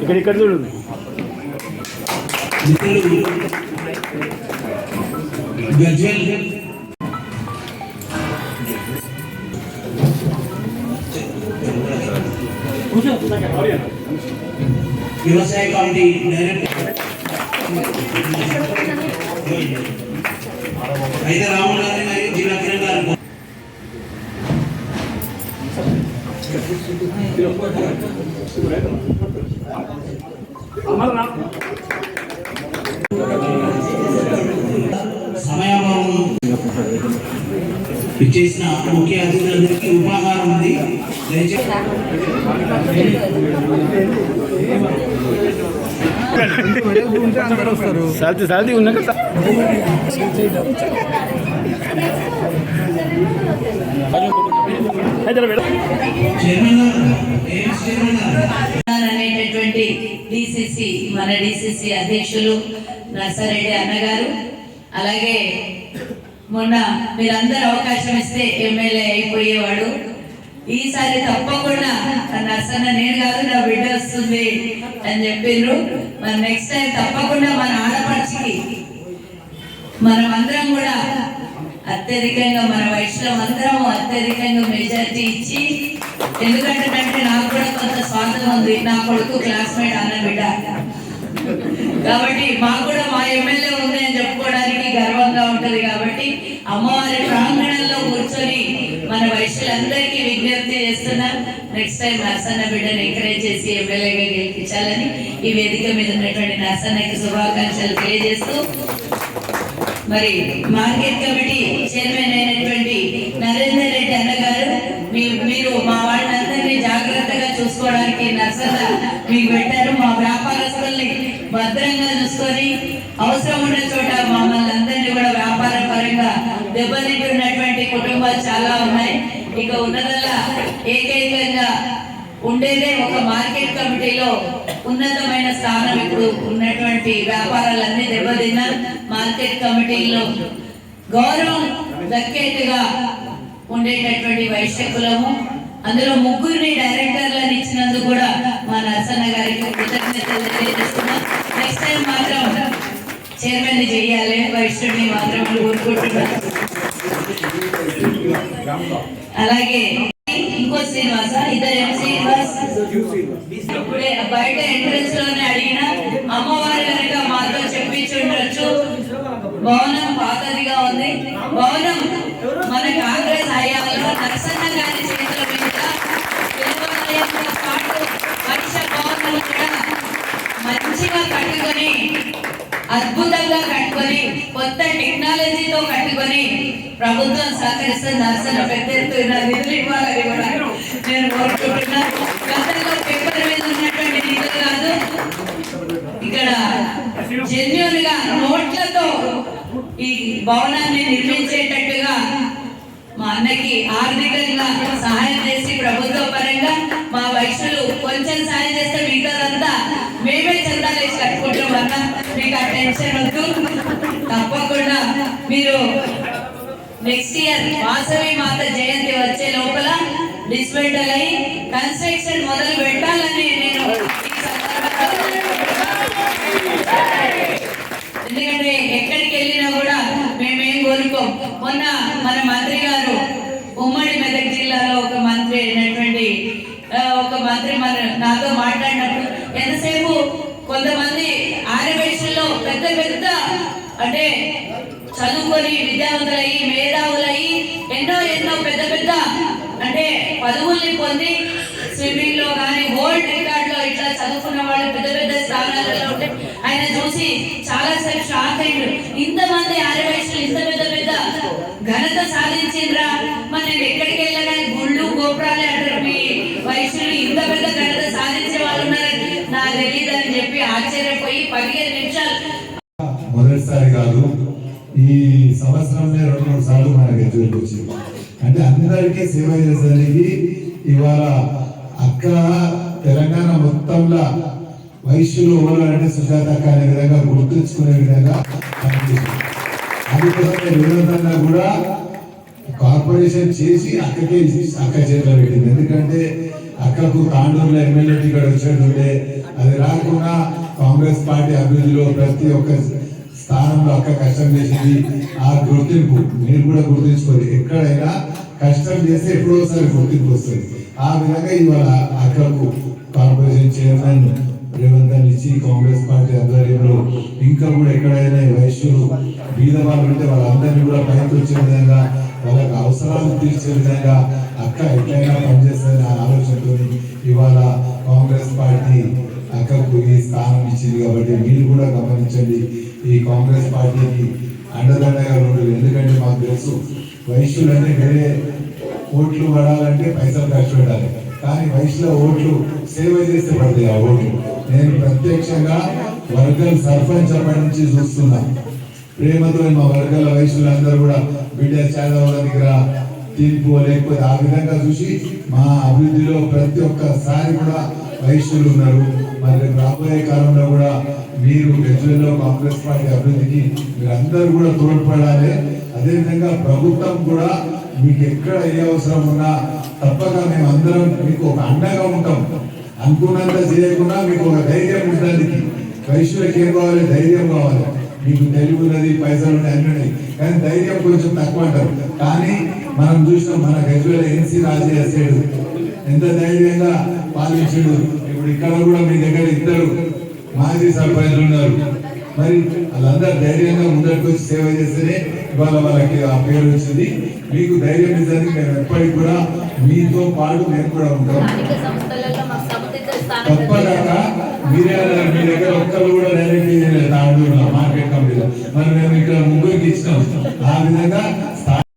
ఇక్కడ ఇక్కడ చూడు మిత్రులు గజ్వెల్ వ్యవసాయ కమిటీ డైరెక్టర్ అయితే రాముడు గారిని మరియు జిల్లా గారు సమయాభావం ఇచ్చేసిన ముఖ్య అతిథులందరికీ ఉపాహారం ఉంది. దయచేసి సాల్తీ సాల్తీ ఉన్నాక అనేటటువంటి డిసిసి మన డిసిసి అధ్యక్షులు నర్సారెడ్డి అన్నగారు. అలాగే మొన్న మీరందరూ అవకాశం ఇస్తే ఎమ్మెల్యే అయిపోయేవాడు. ఈసారి తప్పకుండా తన అసన్న నేను కాదు నా బిడ్డ వస్తుంది అని చెప్పిండ్రు మరి నెక్స్ట్ టైం తప్పకుండా మన ఆడపడిచికి మనం అందరం కూడా అత్యధికంగా మన వైష్ణవం అందరం అత్యధికంగా మెజారిటీ ఇచ్చి ఎందుకంటే నాకు కూడా కొంత స్వార్థం ఉంది. నా కొడుకు క్లాస్మేట్ అన్న బిడ్డ. కాబట్టి మాకు కూడా మా ఎమ్మెల్యే ఉంది అని చెప్పుకోవడానికి గర్వంగా ఉంటది కాబట్టి అమ్మవారి ప్రాంగణంలో కూర్చొని మన వైశ్యులందరికీ విజ్ఞప్తి చేస్తున్నాం నెక్స్ట్ టైం నర్సన్న బిడ్డను ఎంకరేజ్ చేసి ఎమ్మెల్యేగా గెలిపించాలని ఈ వేదిక మీద ఉన్నటువంటి నర్సన్నకి శుభాకాంక్షలు తెలియజేస్తూ మరి మార్కెట్ కమిటీ చైర్మన్ అయినటువంటి నరేందర్ రెడ్డి అన్నగారు మీరు మా వాళ్ళందరినీ జాగ్రత్తగా చూసుకోవడానికి నర్సన్న మీకు పెట్టారు. మా వ్యాపారస్తుల్ని భద్రంగా చూసుకొని అవసరం ఉన్న చోట మమ్మల్ని అందరినీ కూడా వ్యాపార పరంగా దెబ్బతింటున్నటువంటి కుటుంబాలు చాలా ఉన్నాయి. ఇక ఉన్నదల్లా ఏకైకంగా ఉండేదే ఒక మార్కెట్ కమిటీలో ఉన్నతమైన స్థానం ఇప్పుడు ఉన్నటువంటి వ్యాపారాలన్నీ దెబ్బతిన్న మార్కెట్ కమిటీలో. గౌరవం దక్కేట్టుగా ఉండేటటువంటి వైశ్య కులము. అందులో ముగ్గురిని డైరెక్టర్లను ఇచ్చినందుకు కూడా మా నరసన్న గారికి కృతజ్ఞతలు తెలియజేస్తున్నాం. నెక్స్ట్ టైం మాత్రం చైర్మన్ చేయాలి. వైశ్యుడిని మాత్రం కోరుకుంటున్నాం అలాగే ఇంకో శ్రీనివాస ఇద్దరు శ్రీనివాస్. ఇప్పుడే బయట ఎంట్రన్స్లోనే అడిగిన అమ్మవారి కనుక మాతో చెప్పించి ఉండొచ్చు భవనం పాతదిగా ఉంది. భవనం మన కాంగ్రెస్ హయాంలో నరసన్న గారి చేతుల మీద పాటు మనిష భవనం కూడా మంచిగా కట్టుకొని అద్భుతంగా కట్టుకొని కొత్త టెక్నాలజీతో కట్టుకొని ప్రభుత్వం సహకరిస్తే నర్సన పెద్ద ఎత్తున నిధులు ఇవ్వాలని కూడా నేను కోరుకుంటున్నా. గతంలో పేపర్ మీద ఉన్నటువంటి నిధులు కాదు. ఇక్కడ జెన్యున్గా నోట్లతో ఈ భవనాన్ని నిర్మించేటట్టుగా మా అన్నకి ఆర్థికంగా సహాయం చేసి ప్రభుత్వ పరంగా మా వయసులు కొంచెం సహాయం చేస్తే మిగతాదంతా మేమే చందాలు కట్టుకుంటాం అన్న. మీకు ఆ టెన్షన్ వద్దు. తప్పకుండా మీరు నెక్స్ట్ ఇయర్ వాసవి మాత జయంతి వచ్చే లోపల డిస్మెంటల్ అయి కన్స్ట్రక్షన్ మొదలు పెట్టాలని నేను ఎందుకంటే ఎక్కడికి వెళ్ళినా కూడా మేమేం కోరుకోం. మొన్న మన మంత్రి గారు ఉమ్మడి మెదక్ జిల్లాలో ఒక మంత్రి అయినటువంటి ఒక మంత్రి మన నాతో మాట్లాడినప్పుడు ఎంతసేపు కొంతమంది ఆర్యవేషంలో పెద్ద పెద్ద అంటే చదువుకొని విద్యావంతులయ్యి మేధావులయ్యి ఎన్నో ఎన్నో పెద్ద పెద్ద అంటే పదవుల్ని పొంది స్విమ్మింగ్లో కానీ వరల్డ్ రికార్డ్లో ఇట్లా చదువుకున్న వాళ్ళు పెద్ద పెద్ద స్థానాలలో ఉంటే ఆయన చూసి చాలా సేపు షాక్ అయ్యాడు. ఇంతమంది ఆర్యవైశ్యులు ఇంత పెద్ద పెద్ద ఘనత సాధించిండ్రా? మరి నేను ఎక్కడికి వెళ్ళగా గుళ్ళు గోపురాలే అంటారు. మీ వయసులు ఇంత పెద్ద ఘనత సాధించే వాళ్ళు ఉన్నారని నాకు తెలియదు అని చెప్పి ఆశ్చర్యపోయి పదిహేను నిమిషాలు మొదటిసారి కాదు ఈ సంవత్సరంలో రెండు మూడు సార్లు మనకి గజ్వేల్కి వచ్చింది. అంటే అందరికీ సేవ చేసేది ఇవాళ అక్క తెలంగాణ మొత్తంలో వైశ్యులు ఎవరు అంటే సుజాత అక్క అనే విధంగా గుర్తుంచుకునే విధంగా పనిచేసింది. అందుకోసమే నిరంతరంగా కూడా కార్పొరేషన్ చేసి అక్కకే అక్క చేతిలో పెట్టింది. ఎందుకంటే అక్కకు తాండూరులో ఎమ్మెల్యే టికెట్ వచ్చినట్టుండే. అది రాకుండా కాంగ్రెస్ పార్టీ అభివృద్ధిలో ప్రతి ఒక్క స్థానంలో అక్క కష్టం చేసింది. ఆ గుర్తింపు మీరు కూడా గుర్తించుకోండి ఎక్కడైనా కష్టం చేస్తే ఎప్పుడో ఒకసారి గుర్తింపు వస్తుంది. ఆ విధంగా ఇవాళ అక్కకు కార్పొరేషన్ చైర్మన్ రేవంత్ ఇచ్చి కాంగ్రెస్ పార్టీ ఆధ్వర్యంలో ఇంకా కూడా ఎక్కడైనా వయస్సులు వైశ్యులు బీద వాళ్ళు ఉంటే వాళ్ళందరినీ కూడా పైకి వచ్చే విధంగా వాళ్ళకి అవసరాలు తీర్చే విధంగా అక్క ఎట్లయినా పనిచేస్తుందని ఆ ఆలోచనతో ఇవాళ కాంగ్రెస్ పార్టీ అక్కకు ఈ స్థానం ఇచ్చింది కాబట్టి మీరు కూడా గమనించండి ఈ కాంగ్రెస్ పార్టీకి అండదండగా ఉండదు ఎందుకంటే మాకు తెలుసు వైశ్యులంటే వేరే ఓట్లు పడాలంటే పైసలు ఖర్చు పెట్టాలి కానీ వయసులో ఓట్లు సేవ చేస్తే పడతాయి ఆ ఓట్లు. నేను ప్రత్యక్షంగా వర్గం సర్పంచ్ అప్పటి నుంచి చూస్తున్నా. ప్రేమతో మా వర్గాల వయసులందరూ కూడా బిడ్డ చేదవుల దగ్గర తీర్పు లేకపోతే ఆ విధంగా చూసి మా అభివృద్ధిలో ప్రతి ఒక్కసారి కూడా వయస్సులు ఉన్నారు మరి రాబోయే కాలంలో కూడా మీరు గజ్వెల్లో కాంగ్రెస్ పార్టీ అభివృద్ధికి మీరందరూ కూడా తోడ్పడాలి. అదేవిధంగా ప్రభుత్వం కూడా మీకు ఎక్కడ ఏ అవసరం ఉన్నా తప్పక మేము అందరం మీకు ఒక అండగా ఉంటాం. అనుకున్నంత చేయకుండా మీకు ఒక ధైర్యం ఉండడానికి వైశ్యులకు ఏం కావాలి? ధైర్యం కావాలి. మీకు తెలివి ఉన్నది పైసలు ఉన్నాయి అన్ని ఉన్నాయి. కానీ ధైర్యం కొంచెం తక్కువ అంటారు. కానీ మనం చూసినాం మన గజ్వేల ఎన్సీ రాజయ్య సేడు ఎంత ధైర్యంగా పాలించాడు. ఇప్పుడు ఇక్కడ కూడా మీ దగ్గర ఇద్దరు మాజీ సర్పంచులు ఉన్నారు. మరి వాళ్ళందరూ ధైర్యంగా ముందరికి వచ్చి సేవ చేస్తేనే ఇవాళ వాళ్ళకి ఆ పేరు వచ్చింది. మీకు ధైర్యం ఇద్దరికి మేము ఎప్పటికి కూడా మీతో పాటు మేము కూడా ఉంటాం. తప్పదాక మీరే మీ దగ్గర ఒక్కరు కూడా డైరెక్ట్ తాండూరులో మార్కెట్ కమిటీలో మరి మేము ఇక్కడ ముగ్గురికి ఇచ్చినాం. ఆ విధంగా